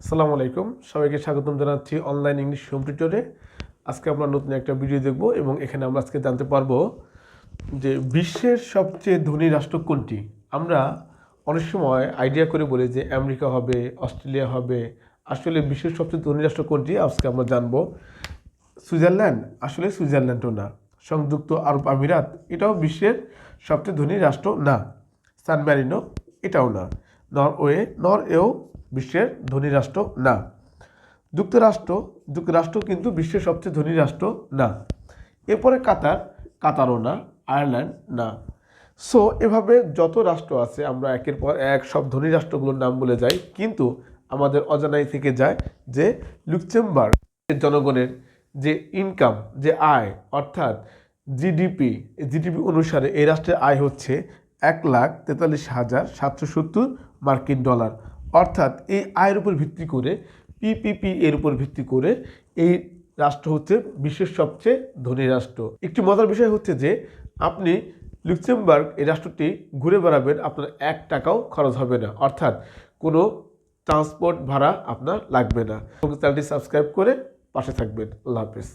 আসসালামু আলাইকুম। সবাইকে স্বাগতম জানাচ্ছি অনলাইন ইংলিশ হোম টিউটরে আজকে আমরা নতুন একটা ভিডিও দেখব এবং এখানে আমরা আজকে জানতে পারব যে বিশ্বের সবচেয়ে ধনী রাষ্ট্র কোনটি। আমরা অনেক সময় আইডিয়া করে বলি যে আমেরিকা হবে, অস্ট্রেলিয়া হবে। আসলে বিশ্বের সবচেয়ে ধনী রাষ্ট্র কোনটি আজকে আমরা জানব। সুইজারল্যান্ড? আসলে সুইজারল্যান্ডও না। সংযুক্ত আরব আমিরাত? এটাও বিশ্বের সবচেয়ে ধনী রাষ্ট্র না। সান ম্যারিনো এটাও না। নরওয়ে? নরওয়েও বিশ্বের ধনী রাষ্ট্র না। যুক্তরাষ্ট্র যুক্তরাষ্ট্র কিন্তু বিশ্বের সবচেয়ে ধনী রাষ্ট্র না। এরপরে কাতার, কাতারও না, আয়ারল্যান্ড না। সো এভাবে যত রাষ্ট্র আছে, আমরা একের পর এক সব ধনী রাষ্ট্রগুলোর নাম বলে যাই। কিন্তু আমাদের অজানাই থেকে যায় যে লুক্সেমবার্গ জনগণের যে ইনকাম যে আয়, অর্থাৎ জিডিপি জিডিপি অনুসারে এই রাষ্ট্রের আয় হচ্ছে এক লাখ তেতাল্লিশ হাজার সাতশো সত্তর মার্কিন ডলার। অর্থাৎ এই আয়ের উপর ভিত্তি করে পিপিপি এর উপর ভিত্তি করে এই রাষ্ট্র হচ্ছে বিশ্বের সবচেয়ে ধনী রাষ্ট্র। একটি মজার বিষয় হচ্ছে যে, আপনি লুক্সেমবার্গ এই রাষ্ট্রটি ঘুরে বেড়াবেন, আপনার এক টাকাও খরচ হবে না। অর্থাৎ কোনো ট্রান্সপোর্ট ভাড়া আপনার লাগবে না। চ্যানেলটি সাবস্ক্রাইব করে পাশে থাকবেন। আল্লাহ হাফেজ।